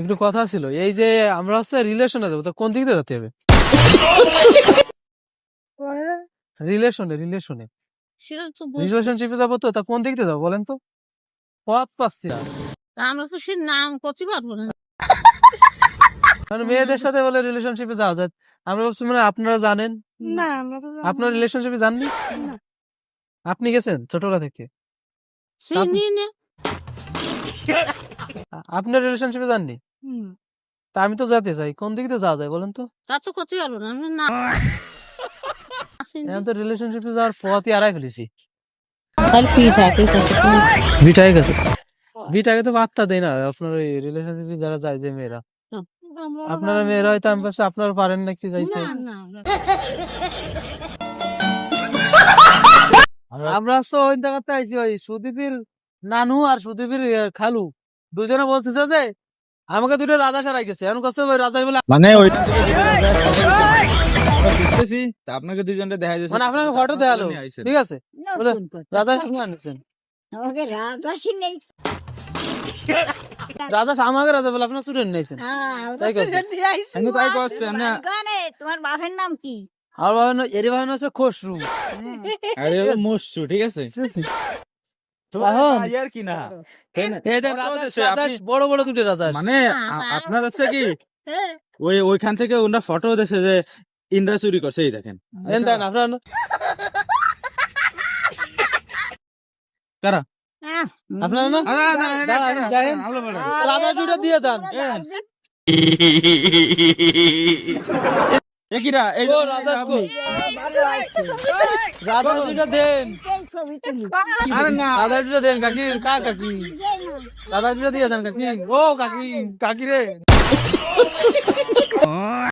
একটু কথা ছিল এই যে আমরা হচ্ছে রিলেশনে যাব তো কোন দিক দিয়ে যেতে হবে? রিলেশনে রিলেশনে রিলেশনশিপে যাব তো তা কোন দিক দিয়ে যাব বলেন তো? পথ পাচ্ছি না। আমরা তো সে নাম করতে পারব না। কারণ মেয়েদের সাথে বলে রিলেশনশিপে যাওয়া যায়। আমরা ভাবছি মানে আপনারা জানেন? না আমরা তো আপনার রিলেশনশিপে জাননি না। আপনি গেছেন ছোটবেলা থেকে? চিনি না আপনার রিলেশনশিপে জাননি তা আমি তো যেতে চাই। কোন দিক দিয়ে যাওয়া যায় বলেন তো? তা তো পারব না আমরা না। তো রিলেশনশিপে যাওয়ার পথই হারাই ফেলেছি। তাহলে গেছে। বিট তো বার্তা দেয় না আপনার ওই রিলেশনশিপে যারা যায় যে মেয়েরা। আপনারা মেয়েরা হয়তো আমি ভাবছি আপনারা পারেন নাকি যাইতে। না আমরা- আমরা তো ওই জায়গাতে আইছি ওই সুদীপের নানু আর সুদীপের খালু। দুজনে বলতেছে যে আমাকে দুটো রাজা সারাই গেছে। এখন কষ্ট ওই রাজাই বলে মানে রাজা আমরা বুঝতেছি তা আপনাকে দুইজনটা দেখা যাচ্ছে মানে আপনাকে ফটো দেখাল। ঠিক আছে। রাজা সঙ্গে আনছেন। আমাকে রাগাসি নেই রাজা আমাকে রাজা বলে আপনার স্টুডেন্ট নিয়েছেন। হ্যাঁ, আমি তাই করছি, না। গানে, তোমার বাপের নাম কি? আর ভাবেন এরি ভাবেন হচ্ছে খসরু। আরে হলো মস্যু ঠিক আছে। বড় বড় দুটো রাজা মানে আপনার হচ্ছে কি হ্যাঁ, ওই ওইখান থেকে ওনার ফটো দেশে যে ইন্দ্রা চুরি করছে এই দেখেন আপনার না। রাজা দিয়ে যান রাজা। রাজা দুটো দেন। আরে না। দাদা জুড়ে দেন কাকি, কা কাকি? দাদা জুড়ে দিয়ে দেন কাকি। ও কাকি কাকি রে।